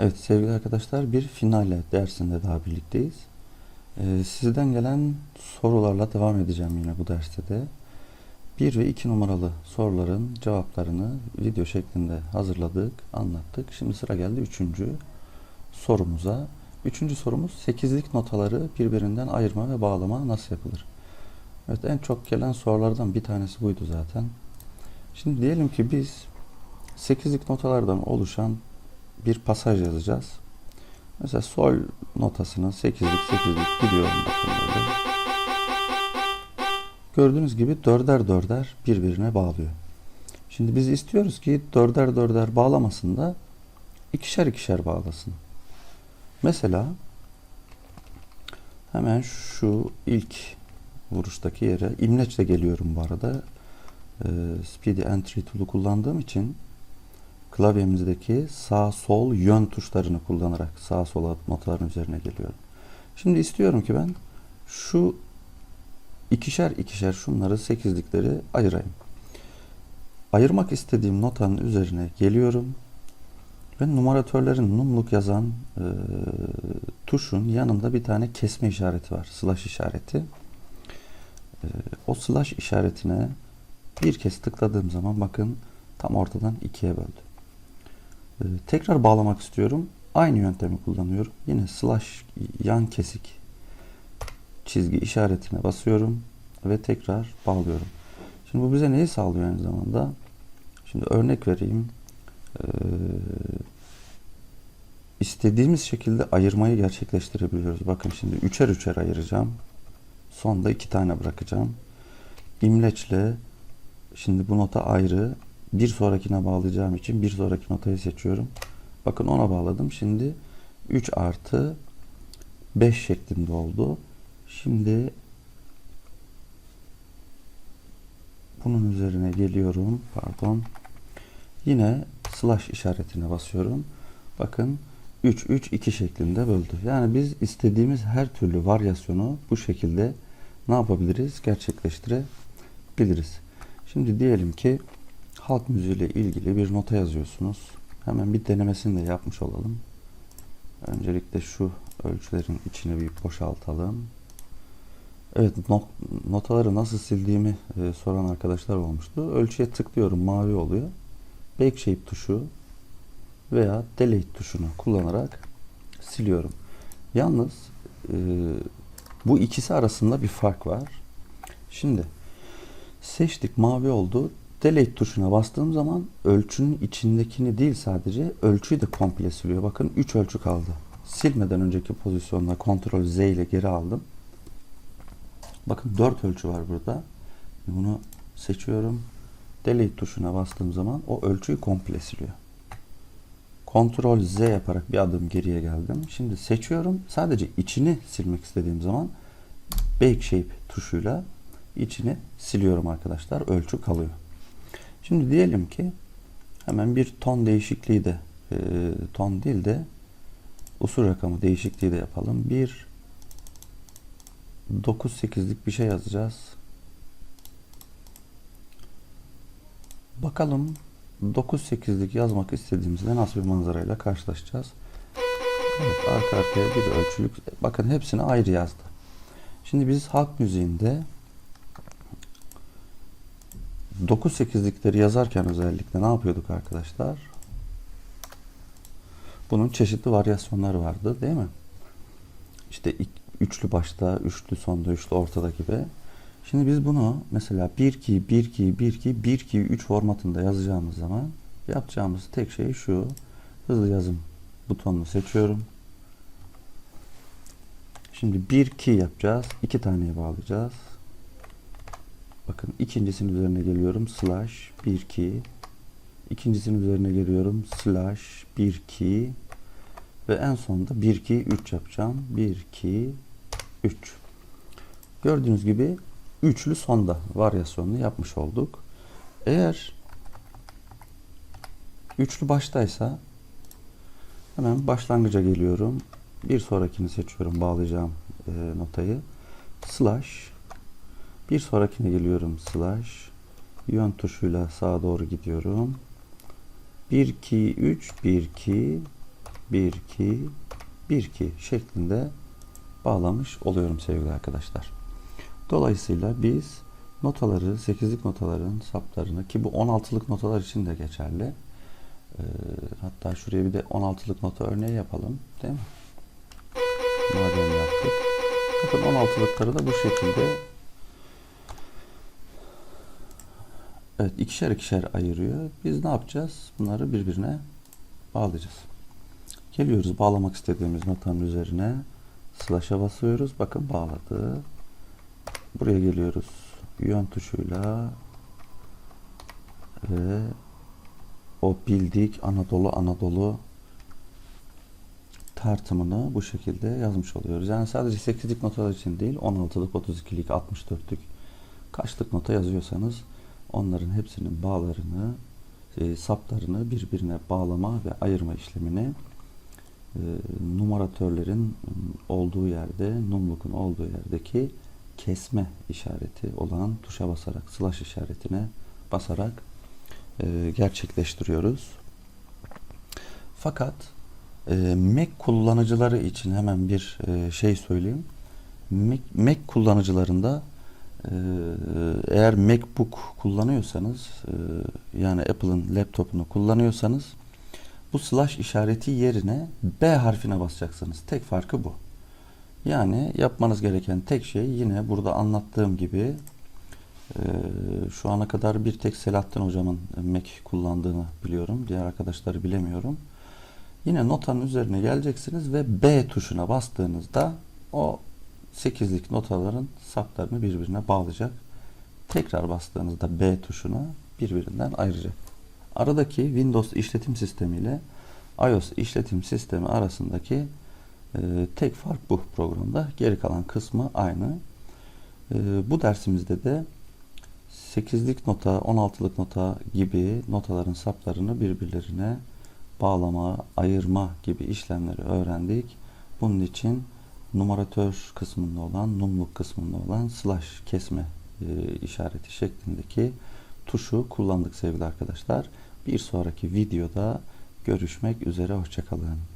Evet sevgili arkadaşlar bir finale dersinde daha birlikteyiz. Ee, sizden gelen sorularla devam edeceğim yine bu derste de. 1 ve 2 numaralı soruların cevaplarını video şeklinde hazırladık, anlattık. Şimdi sıra geldi 3. sorumuza. 3. sorumuz 8'lik notaları birbirinden ayırma ve bağlama nasıl yapılır? Evet en çok gelen sorulardan bir tanesi buydu zaten. Şimdi diyelim ki biz 8'lik notalardan oluşan bir pasaj yazacağız. Mesela sol notasını 8'lik 8'lik gidiyorum bakın. Gördüğünüz gibi dörder dörder birbirine bağlıyor. Şimdi biz istiyoruz ki dörder dörder bağlamasın da ikişer ikişer bağlasın. Mesela hemen şu ilk vuruştaki yere imleçle geliyorum bu arada. Ee, Speedy Entry tool'u kullandığım için klavyemizdeki sağ sol yön tuşlarını kullanarak sağ sola notaların üzerine geliyorum. Şimdi istiyorum ki ben şu ikişer ikişer şunları sekizlikleri ayırayım. Ayırmak istediğim notanın üzerine geliyorum ve numaratörlerin numluk yazan e, tuşun yanında bir tane kesme işareti var. Slash işareti. E, o slash işaretine bir kez tıkladığım zaman bakın tam ortadan ikiye böldü. Ee, tekrar bağlamak istiyorum. Aynı yöntemi kullanıyorum. Yine slash yan kesik çizgi işaretine basıyorum ve tekrar bağlıyorum. Şimdi bu bize neyi sağlıyor aynı zamanda? Şimdi örnek vereyim. Ee, istediğimiz şekilde ayırmayı gerçekleştirebiliyoruz. Bakın şimdi üçer üçer ayıracağım. Sonda iki tane bırakacağım. İmleçle şimdi bu nota ayrı bir sonrakine bağlayacağım için bir sonraki notayı seçiyorum. Bakın ona bağladım. Şimdi 3 artı 5 şeklinde oldu. Şimdi bunun üzerine geliyorum. Pardon. Yine slash işaretine basıyorum. Bakın 3 3 2 şeklinde böldü. Yani biz istediğimiz her türlü varyasyonu bu şekilde ne yapabiliriz? Gerçekleştirebiliriz. Şimdi diyelim ki halk müziği ile ilgili bir nota yazıyorsunuz. Hemen bir denemesini de yapmış olalım. Öncelikle şu ölçülerin içini bir boşaltalım. Evet not, notaları nasıl sildiğimi e, soran arkadaşlar olmuştu. Ölçüye tıklıyorum mavi oluyor. Backshape tuşu veya delete tuşunu kullanarak siliyorum. Yalnız e, bu ikisi arasında bir fark var. Şimdi seçtik mavi oldu. Delete tuşuna bastığım zaman ölçünün içindekini değil sadece ölçüyü de komple siliyor. Bakın 3 ölçü kaldı. Silmeden önceki pozisyonda Ctrl Z ile geri aldım. Bakın 4 ölçü var burada. Bunu seçiyorum. Delete tuşuna bastığım zaman o ölçüyü komple siliyor. Ctrl Z yaparak bir adım geriye geldim. Şimdi seçiyorum. Sadece içini silmek istediğim zaman Backshape tuşuyla içini siliyorum arkadaşlar. Ölçü kalıyor. Şimdi diyelim ki hemen bir ton değişikliği de e, ton değil de usul rakamı değişikliği de yapalım. Bir 9-8'lik bir şey yazacağız. Bakalım 9-8'lik yazmak istediğimizde nasıl bir manzarayla karşılaşacağız. Evet, arka arkaya bir ölçülük. Bakın hepsini ayrı yazdı. Şimdi biz halk müziğinde 9-8'likleri yazarken özellikle ne yapıyorduk arkadaşlar? Bunun çeşitli varyasyonları vardı değil mi? İşte üçlü başta, üçlü sonda, üçlü ortada gibi. Şimdi biz bunu mesela 1-2, 1-2, 1-2, 1-2, 3 formatında yazacağımız zaman yapacağımız tek şey şu. Hızlı yazım butonunu seçiyorum. Şimdi 1-2 yapacağız. iki taneye bağlayacağız. Bakın ikincisinin üzerine geliyorum. Slash 1 2 İkincisinin üzerine geliyorum. Slash 1 2 ve en sonunda 1 2 3 yapacağım. 1 2 3. Gördüğünüz gibi üçlü sonda varyasyonunu yapmış olduk. Eğer üçlü baştaysa hemen başlangıca geliyorum. Bir sonrakini seçiyorum. Bağlayacağım e, notayı. Slash bir sonrakine geliyorum slash. Yön tuşuyla sağa doğru gidiyorum. 1 2 3 1 2 1 2 1 2 şeklinde bağlamış oluyorum sevgili arkadaşlar. Dolayısıyla biz notaları, 8'lik notaların saplarını ki bu 16'lık notalar için de geçerli. Ee, hatta şuraya bir de 16'lık nota örneği yapalım. Değil mi? Madem yaptık. Bakın 16'lıkları da bu şekilde Evet ikişer ikişer ayırıyor. Biz ne yapacağız? Bunları birbirine bağlayacağız. Geliyoruz bağlamak istediğimiz notanın üzerine slash'a basıyoruz. Bakın bağladı. Buraya geliyoruz. Yön tuşuyla ve o bildik Anadolu Anadolu tartımını bu şekilde yazmış oluyoruz. Yani sadece 8'lik notalar için değil 16'lık, 32'lik, 64'lük kaçlık nota yazıyorsanız onların hepsinin bağlarını, e, saplarını birbirine bağlama ve ayırma işlemini e, numaratörlerin olduğu yerde, numlukun olduğu yerdeki kesme işareti olan tuşa basarak, slash işaretine basarak e, gerçekleştiriyoruz. Fakat e, Mac kullanıcıları için hemen bir e, şey söyleyeyim. Mac, Mac kullanıcılarında eğer MacBook kullanıyorsanız e, yani Apple'ın laptopunu kullanıyorsanız bu slash işareti yerine B harfine basacaksınız. Tek farkı bu. Yani yapmanız gereken tek şey yine burada anlattığım gibi e, şu ana kadar bir tek Selahattin hocamın Mac kullandığını biliyorum. Diğer arkadaşları bilemiyorum. Yine notanın üzerine geleceksiniz ve B tuşuna bastığınızda o 8'lik notaların saplarını birbirine bağlayacak. Tekrar bastığınızda B tuşuna birbirinden ayıracak. Aradaki Windows işletim sistemi ile iOS işletim sistemi arasındaki e, tek fark bu programda. Geri kalan kısmı aynı. E, bu dersimizde de 8'lik nota, 16'lık nota gibi notaların saplarını birbirlerine bağlama, ayırma gibi işlemleri öğrendik. Bunun için numaratör kısmında olan, numluk kısmında olan slash kesme e, işareti şeklindeki tuşu kullandık sevgili arkadaşlar. Bir sonraki videoda görüşmek üzere. Hoşçakalın.